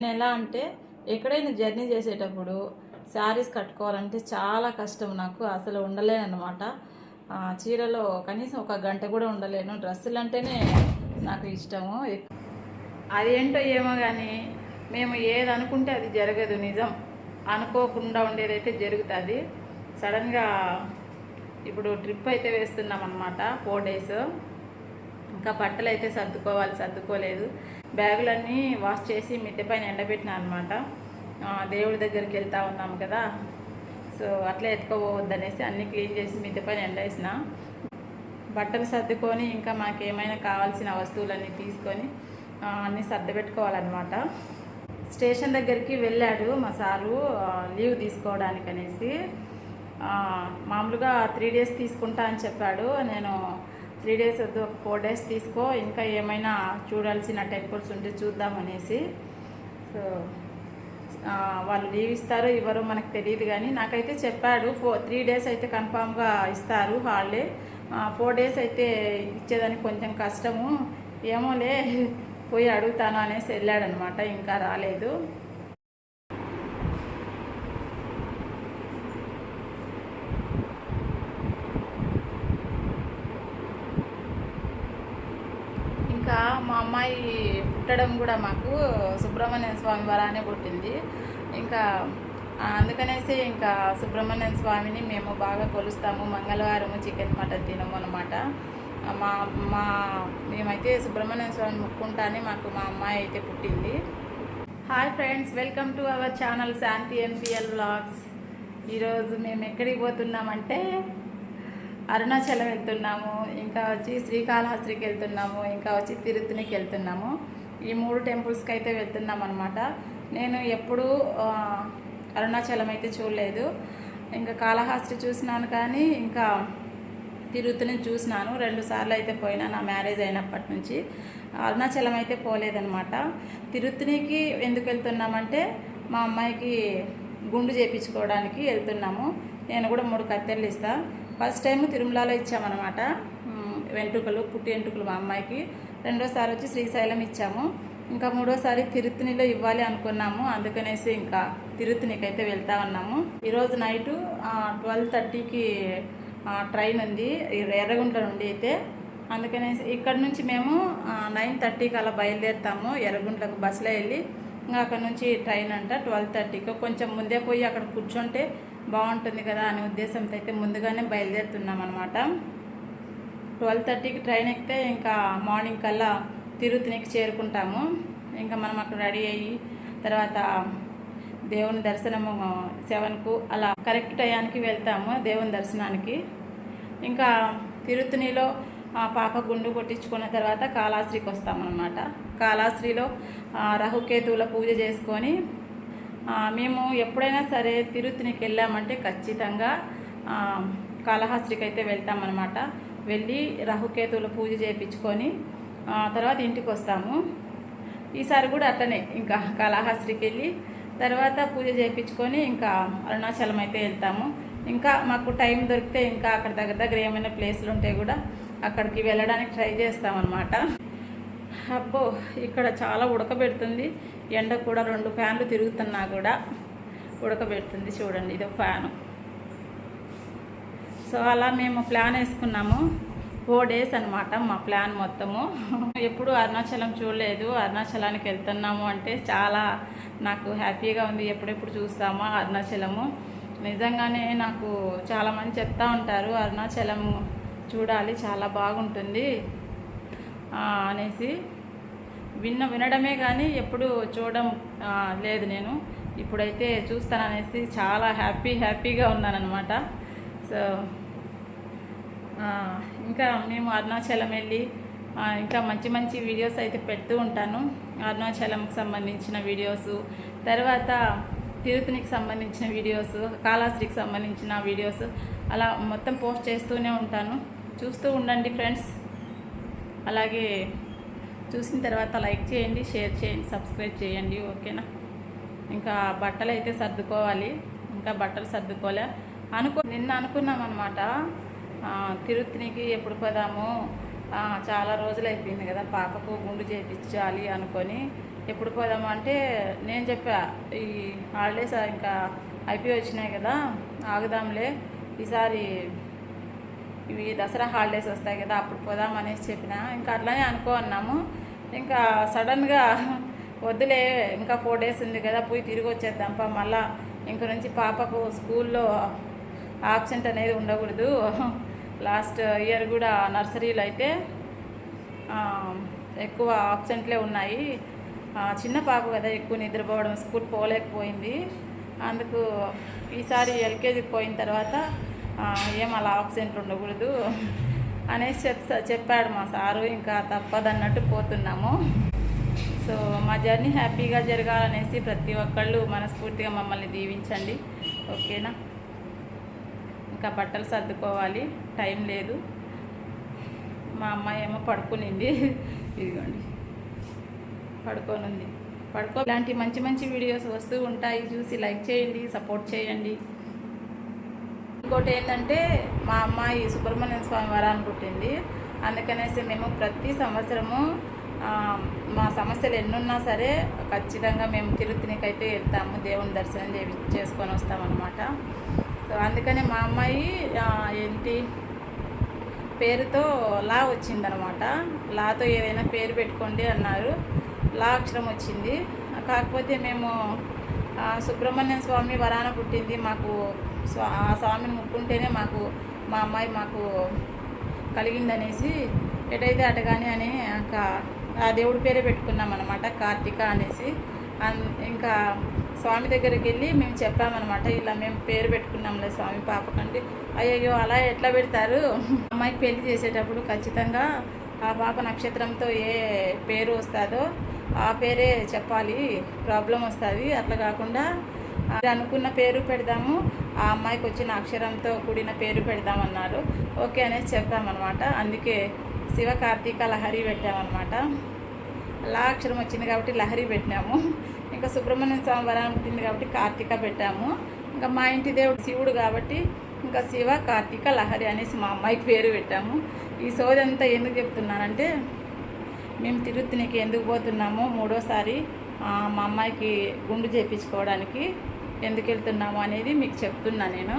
నేను ఎలా అంటే ఎక్కడైనా జర్నీ చేసేటప్పుడు శారీస్ కట్టుకోవాలంటే చాలా కష్టం నాకు అసలు ఉండలేను అనమాట చీరలో కనీసం ఒక గంట కూడా ఉండలేను. డ్రెస్సులు అంటేనే నాకు ఇష్టము. అదేంటో ఏమో కానీ మేము ఏది అనుకుంటే అది జరగదు నిజం. అనుకోకుండా ఉండేదైతే జరుగుతుంది. సడన్గా ఇప్పుడు ట్రిప్ అయితే వేస్తున్నాం అనమాట ఫోర్ డేస్. ఇంకా బట్టలు అయితే సర్దుకోవాలి సర్దుకోలేదు. బ్యాగులన్నీ వాష్ చేసి మిద్దె పైన ఎండబెట్టినా అనమాట దేవుడి దగ్గరికి వెళ్తా ఉన్నాం కదా. సో అట్లా ఎత్తుకోవద్దనేసి అన్నీ క్లీన్ చేసి మిద్దె పైన ఎండేసిన. బట్టలు సర్దుకొని ఇంకా మాకేమైనా కావాల్సిన వస్తువులన్నీ తీసుకొని అన్నీ సర్దుపెట్టుకోవాలన్నమాట. స్టేషన్ దగ్గరికి వెళ్ళాడు మా సారు లీవ్ తీసుకోవడానికి అనేసి మామూలుగా త్రీ డేస్ తీసుకుంటా అని చెప్పాడు. నేను త్రీ డేస్ వద్దు ఒక ఫోర్ డేస్ తీసుకో ఇంకా ఏమైనా చూడాల్సిన టెంపుల్స్ ఉంటే చూద్దామనేసి సో వాళ్ళు లీవ్ ఇస్తారో ఇవ్వరో మనకు తెలియదు కానీ నాకైతే చెప్పాడు ఫోర్ త్రీ డేస్ అయితే కన్ఫామ్గా ఇస్తారు హాలిడే. ఫోర్ డేస్ అయితే ఇచ్చేదానికి కొంచెం కష్టము. ఏమోలే పోయి అడుగుతాను అనేసి వెళ్ళాడనమాట ఇంకా రాలేదు. ఇంకా మా అమ్మాయి పుట్టడం కూడా మాకు సుబ్రహ్మణ్య స్వామి వరానే పుట్టింది. ఇంకా అందుకనేసి ఇంకా సుబ్రహ్మణ్య స్వామిని మేము బాగా కొలుస్తాము. మంగళవారం చికెన్ మటన్ తినము అనమాట మా మా మేమైతే సుబ్రహ్మణ్య స్వామిని ముక్కుంటానే మాకు మా అమ్మాయి అయితే పుట్టింది. Hi friends welcome to our channel Shanti MPL blogs ఈరోజు మేము ఎక్కడికి పోతున్నామంటే అరుణాచలం వెళ్తున్నాము ఇంకా వచ్చి శ్రీకాళహస్తికి వెళ్తున్నాము ఇంకా వచ్చి తిరుత్తనికి వెళ్తున్నాము. ఈ మూడు టెంపుల్స్కి అయితే వెళ్తున్నాం అనమాట నేను ఎప్పుడూ అరుణాచలం అయితే చూడలేదు. ఇంకా కాళహస్తి చూసినాను కానీ ఇంకా తిరుత్తని చూసినాను. రెండు సార్లు అయితే పోయినా నా మ్యారేజ్ అయినప్పటి నుంచి. అరుణాచలం అయితే పోలేదనమాట తిరుత్తనికి ఎందుకు వెళ్తున్నామంటే మా అమ్మాయికి గుండు చేపించుకోవడానికి వెళ్తున్నాము. నేను కూడా మూడు కత్తెరలు ఇస్తాను ఫస్ట్ టైం తిరుమలలో ఇచ్చామన్నమాట. వెంట్రుకలు పుట్టి వెంట్రుకలు మా అమ్మాయికి. రెండోసారి వచ్చి శ్రీశైలం ఇచ్చాము. ఇంకా మూడోసారి తిరుత్తనిలో ఇవ్వాలి అనుకున్నాము. అందుకనేసి ఇంకా తిరుత్తనికి అయితే వెళ్తా ఉన్నాము. ఈరోజు నైటు ట్వెల్వ్ థర్టీకి ట్రైన్ ఉంది. ఎర్రగుంట నుండి అయితే. అందుకనేసి ఇక్కడ నుంచి మేము నైన్ థర్టీకి అలా బయలుదేరుతాము. ఎర్రగుంటకు బస్సులో వెళ్ళి. ఇంకా అక్కడ నుంచి ట్రైన్ అంట ట్వెల్వ్ థర్టీకి. కొంచెం ముందే పోయి అక్కడ కూర్చుంటే బాగుంటుంది కదా అనే ఉద్దేశంతో అయితే ముందుగానే బయలుదేరుతున్నాం అనమాట ట్వెల్వ్ థర్టీకి ట్రైన్ ఎక్కితే ఇంకా మార్నింగ్ కల్లా తిరుపతికి చేరుకుంటాము. ఇంకా మనం అక్కడ రెడీ అయ్యి తర్వాత దేవుని దర్శనము సెవెన్కు అలా కరెక్ట్ టయానికి వెళ్తాము దేవుని దర్శనానికి. ఇంకా తిరుతునిలో పాప గుండు కొట్టించుకున్న తర్వాత కాళాశ్రీకి వస్తామన్నమాట. కాళాశ్రీలో రహుకేతువుల పూజ చేసుకొని మేము ఎప్పుడైనా సరే తిరుత్తనికి వెళ్ళామంటే ఖచ్చితంగా కాళహస్తికి అయితే వెళ్తామన్నమాట. వెళ్ళి రాహుకేతువుల పూజ చేయించుకొని తర్వాత ఇంటికి వస్తాము ఈసారి కూడా అట్లనే ఇంకా కాళహస్తికి వెళ్ళి తర్వాత పూజ చేయించుకొని ఇంకా అరుణాచలం అయితే వెళ్తాము. ఇంకా మాకు టైం దొరికితే ఇంకా అక్కడ దగ్గర దగ్గర ఏమైనా ప్లేసులు ఉంటే కూడా అక్కడికి వెళ్ళడానికి ట్రై చేస్తామన్నమాట. అబ్బో ఇక్కడ చాలా ఉడకబెడుతుంది. ఎండ కూడా రెండు ఫ్యాన్లు తిరుగుతున్నా కూడా ఉడకబెడుతుంది చూడండి ఇది ఒక ఫ్యాను. సో అలా మేము ప్లాన్ వేసుకున్నాము. ఫోర్ డేస్ అనమాట మా ప్లాన్ మొత్తము. ఎప్పుడు అరుణాచలం చూడలేదు. అరుణాచలానికి వెళ్తున్నాము అంటే చాలా నాకు హ్యాపీగా ఉంది. ఎప్పుడెప్పుడు చూస్తామా అరుణాచలము. నిజంగానే నాకు చాలామంది చెప్తా ఉంటారు అరుణాచలం చూడాలి చాలా బాగుంటుంది. అనేసి. విన్న వినడమే కానీ ఎప్పుడు చూడడం లేదు నేను. ఇప్పుడైతే చూస్తాననేసి చాలా హ్యాపీ హ్యాపీగా ఉన్నానన్నమాట. సో ఇంకా మేము అరుణాచలం వెళ్ళి ఇంకా మంచి మంచి వీడియోస్ అయితే పెడుతూ ఉంటాను. అరుణాచలంకి సంబంధించిన వీడియోస్ తర్వాత తిరుపతికి సంబంధించిన వీడియోస్ కాళాశ్రీకి సంబంధించిన వీడియోస్ అలా మొత్తం పోస్ట్ చేస్తూనే ఉంటాను. చూస్తూ ఉండండి ఫ్రెండ్స్. అలాగే చూసిన తర్వాత లైక్ చేయండి షేర్ చేయండి సబ్స్క్రైబ్ చేయండి ఓకేనా? ఇంకా బట్టలు అయితే సర్దుకోవాలి. ఇంకా బట్టలు సర్దుకోలే. అనుకో నిన్న అనుకున్నాం అనమాట తిరుత్తునికి ఎప్పుడు పోదాము? చాలా రోజులు అయిపోయింది కదా పాపకు గుండు చేయించాలి అనుకొని. ఎప్పుడు పోదాము అంటే నేను చెప్పా ఈ హాలిడేస్ ఇంకా అయిపోయి వచ్చినాయి కదా ఆగుదాంలే. ఈసారి ఇవి దసరా హాలిడేస్ వస్తాయి కదా అప్పుడు పోదాం అనేసి చెప్పిన. ఇంకా అట్లానే అనుకో అన్నాము. ఇంకా సడన్గా వద్దులే ఇంకా ఫోర్ డేస్ ఉంది కదా పోయి తిరిగి వచ్చేద్దాంపా మళ్ళా ఇంక నుంచి పాపకు స్కూల్లో ఆబ్సెంట్ అనేది ఉండకూడదు. లాస్ట్ ఇయర్ కూడా నర్సరీలు అయితే ఎక్కువ ఆబ్సెంట్లే ఉన్నాయి. చిన్న పాప కదా ఎక్కువ నిద్రపోవడం స్కూల్ పోలేకపోయింది. అందుకు ఈసారి ఎల్కేజీకి పోయిన తర్వాత ఏం అలా ఆబ్సెంట్ ఉండకూడదు అనేసి చెప్ చెప్పాడు మా సారు. ఇంకా తప్పదన్నట్టు పోతున్నాము. సో మా జర్నీ హ్యాపీగా జరగాలనేసి ప్రతి ఒక్కళ్ళు మనస్ఫూర్తిగా మమ్మల్ని దీవించండి. ఓకేనా? ఇంకా బట్టలు సర్దుకోవాలి. టైం లేదు. మా అమ్మాయి ఏమో పడుకునింది. ఇదిగోండి. పడుకోనుంది. పడుకో ఇలాంటి మంచి మంచి వీడియోస్ వస్తూ ఉంటాయి. చూసి లైక్ చేయండి సపోర్ట్ చేయండి. ఇంకోటి ఏంటంటే మా అమ్మాయి సుబ్రహ్మణ్య స్వామి వరాన్ని పుట్టింది. అందుకనేసి మేము ప్రతి సంవత్సరము మా సమస్యలు ఎన్నున్నా సరే ఖచ్చితంగా మేము తిరుపతికి అయితే వెళ్తాము దేవుని దర్శనం చే చేసుకొని వస్తామన్నమాట. సో అందుకనే మా అమ్మాయి ఏంటి పేరుతో లా వచ్చిందనమాట లాతో ఏదైనా పేరు పెట్టుకోండి అన్నారు. లా అక్షరం వచ్చింది. కాకపోతే మేము సుబ్రహ్మణ్యం స్వామి వరాన పుట్టింది. మాకు స్వా- ఆ స్వామిని ముక్కుంటేనే మాకు మా అమ్మాయి మాకు కలిగిందనేసి ఎటైతే అటగాని అని ఇంకా ఆ దేవుడి పేరే పెట్టుకున్నాం అనమాట కార్తీక అనేసి. ఇంకా స్వామి దగ్గరికి వెళ్ళి మేము చెప్పామన్నమాట ఇలా మేము పేరు పెట్టుకున్నాంలే స్వామి పాపకంటే. అయ్యయ్యో అలా ఎట్లా పెడతారు? అమ్మాయికి పెళ్ళి చేసేటప్పుడు ఖచ్చితంగా ఆ పాప నక్షత్రంతో ఏ పేరు వస్తుందో ఆ పేరే చెప్పాలి. ప్రాబ్లం వస్తుంది. అట్లా కాకుండా అది అనుకున్న పేరు పెడదాము. ఆ అమ్మాయికి వచ్చిన అక్షరంతో కూడిన పేరు పెడదామన్నారు. ఓకే అనేసి చెప్పామన్నమాట. అందుకే శివ కార్తీక లహరి పెట్టామన్నమాట. లా అక్షరం వచ్చింది కాబట్టి లహరి పెట్టినాము. ఇంకా సుబ్రహ్మణ్య స్వామి వరం పుట్టింది కాబట్టి కార్తీక పెట్టాము. ఇంకా మా ఇంటి దేవుడు శివుడు కాబట్టి ఇంకా శివ కార్తీక లహరి అనేసి మా అమ్మాయికి పేరు పెట్టాము. ఈ సోది అంతా ఎందుకు చెప్తున్నానంటే మేము తిరుత్తినికి ఎందుకు పోతున్నామో మూడోసారి మా అమ్మాయికి గుండు చేయించుకోవడానికి ఎందుకు వెళ్తున్నాము అనేది మీకు చెప్తున్నా నేను.